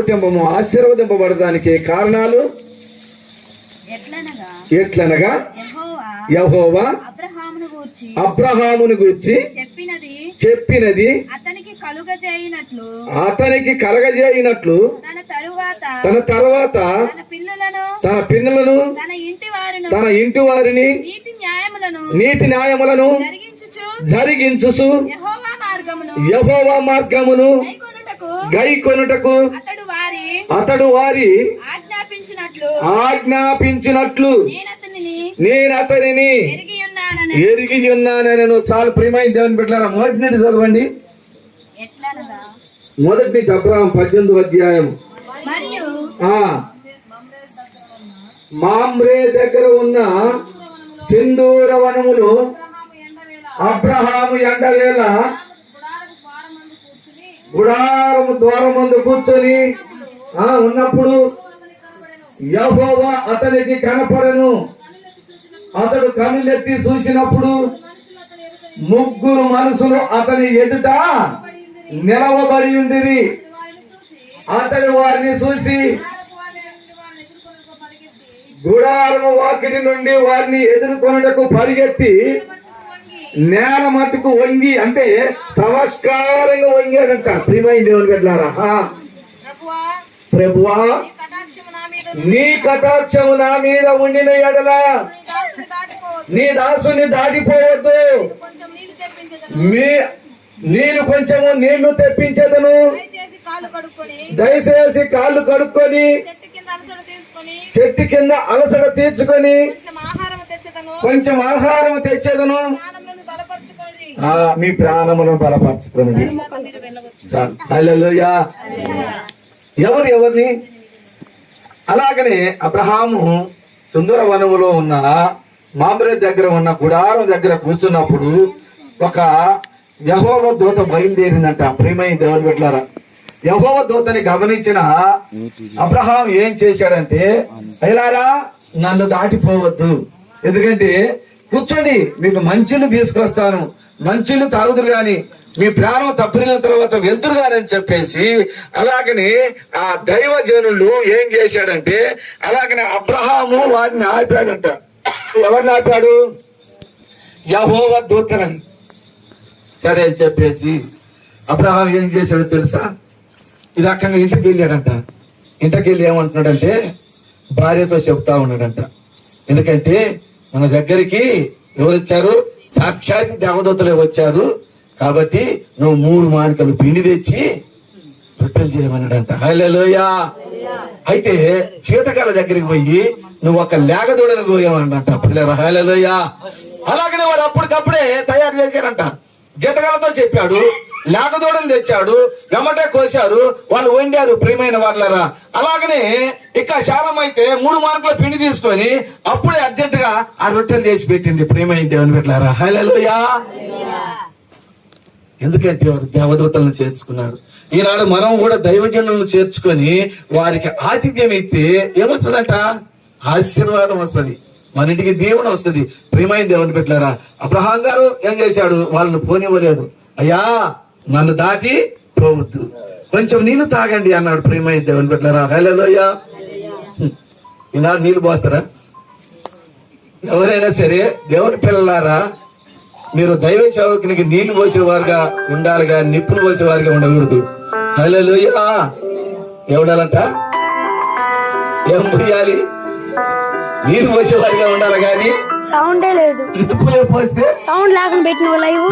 కుటుంబము ఆశీర్వదింపబడడానికి కారణాలు? ఎట్లనగా? యెహోవా అబ్రహామును గూర్చి చెప్పినది చెప్పినది అతనికి కలుగజేయినట్లు అతనికి కలగజేయినట్లు తన తరువాత తన తర్వాత తన పిల్లలను తన ఇంటి వారును నీతి న్యాయములను జరిగించుసు యెహోవా మార్గమును గై కొనుటకు అతడు వారి ఆజ్ఞాపించినట్లు. ఆజ్ఞాపించినట్లు. నేను అతనిని నేను అతనిని ఎరిగి ఉన్నానని చాలా ప్రియమైన దేవుని బిడ్డారా మొదటి నుండి చదవండి. మొదటి అబ్రహం పద్దెనిమిది అధ్యాయం. మామ్రే దగ్గర ఉన్న సింధూర వనములు అబ్రహాము ఎండవేళ గుడారము ద్వారం ముందు కూర్చొని ఆ ఉన్నప్పుడు యహోవా అతనికి కనపడను. అతడు కనులెత్తి చూసినప్పుడు ముగ్గురు మనుషులు అతని ఎదుట నిలవబడి ఉండిరి. అతడు వారిని చూసి గుడారము వాకిటి నుండి వారిని ఎదుర్కొనుటకు పరిగెత్తి నేల మటుకు వంగి అంటే సంస్కారంగా వంగాడంట. ప్రియమైన దేవుని బిడ్డలారా ప్రభువా నీ కటాక్షము నా మీద ఉండిన ఎడల నీ దాసుని దాటిపోవద్దు. మీ నేను కొంచెము నీళ్ళు తెప్పించదను. దయచేసి కాళ్ళు కడుక్కొని చెట్టు కింద అలసట తీర్చుకొని కొంచెం ఆహారం తెచ్చదను. తెచ్చేదను ఆ, మీ ప్రాణమును బలపరచుకుని చాలు. ఎవరు ఎవరిని? అలాగనే అబ్రహాము సుందర వనములో ఉన్న మామరే దగ్గర ఉన్న గుడారం దగ్గర కూర్చున్నప్పుడు ఒక యహోవ దూత బయలుదేరిందంట. ప్రియమైన దేవుని బిడ్డలారా యహోవ దూతని గమనించిన అబ్రహాం ఏం చేశాడంటే అయ్యారా నన్ను దాటిపోవద్దు. ఎందుకంటే కూర్చోండి మీకు మంచిలు తీసుకొస్తాను. మంచులు తాగుదురు గాని మీ ప్రాణం తప్పిన తర్వాత వెళ్తురు గాని అని చెప్పేసి అలాగని ఆ దైవజనులు ఏం చేశాడంటే అలాగనే అబ్రహాము వాడిని ఆపాడంట. ఎవరిని ఆపాడు? యహోవ దూతనని సరే అని చెప్పేసి అబ్రహాం ఏం చేశాడో తెలుసా? ఈ రకంగా ఇంటికి వెళ్ళాడంట. ఇంటికి వెళ్ళి ఏమంటున్నాడంటే భార్యతో చెప్తా ఉన్నాడంట. ఎందుకంటే మన దగ్గరికి ఎవరు వచ్చారు? సాక్షాత్ దేవదూతలే వచ్చారు. కాబట్టి నువ్వు మూడు మానికలు పిండి తెచ్చి రొట్టెలు చేయమన్నాడంట. హలోయా అయితే జీతకాల దగ్గరికి పోయి నువ్వు ఒక లేగదూడను కోయమన్నాడంట. పిల్లల హలోయా అలాగనే వాడు అప్పటికప్పుడే తయారు చేశారంట. జీతకాలతో చెప్పాడు లేకదూడని తెచ్చాడు వెమ్మటే కోశారు వాళ్ళు వండారు ప్రియమైన వాళ్ళరా అలాగనే ఇక శాలం అయితే మూడు మార్కుల పిండి తీసుకొని అప్పుడే అర్జెంట్గా ఆ రొట్టెలు చేసి పెట్టింది ప్రియమైన దేవుని పెట్టారా హలోయా ఎందుకంటే వారు దేవదూతలను చేర్చుకున్నారు. ఈనాడు మనం కూడా దైవజనులను చేర్చుకొని వారికి ఆతిథ్యం ఇస్తే ఏమొస్తుందంట? ఆశీర్వాదం వస్తది. మన ఇంటికి దేవుడు వస్తది. ప్రియమైన దేవుని పెట్టారా అబ్రహాం గారు ఏం చేశాడు? వాళ్ళని పోనివ్వలేదు. అయ్యా నన్ను దాటి పోవద్దు. కొంచెం నీళ్ళు తాగండి అన్నాడు ప్రియమైన దేవుని పెట్టారా హలోయ ఈనాడు నీళ్ళు పోస్తారా? ఎవరైనా సరే దేవుని పిల్లలారా మీరు దైవ సేవకునికి నీళ్ళు పోసేవారుగా ఉండాలిగా నిప్పులు పోసేవారుగా ఉండకూడదు. హలోయ ఎవడాలంట ఏం పోయాలి? నీరు పోసేవారిగా ఉండాలి కానీ సౌండే లేదు. నిప్పులే పోస్తే సౌండ్ లేకుండా పెట్టిన లైవ్.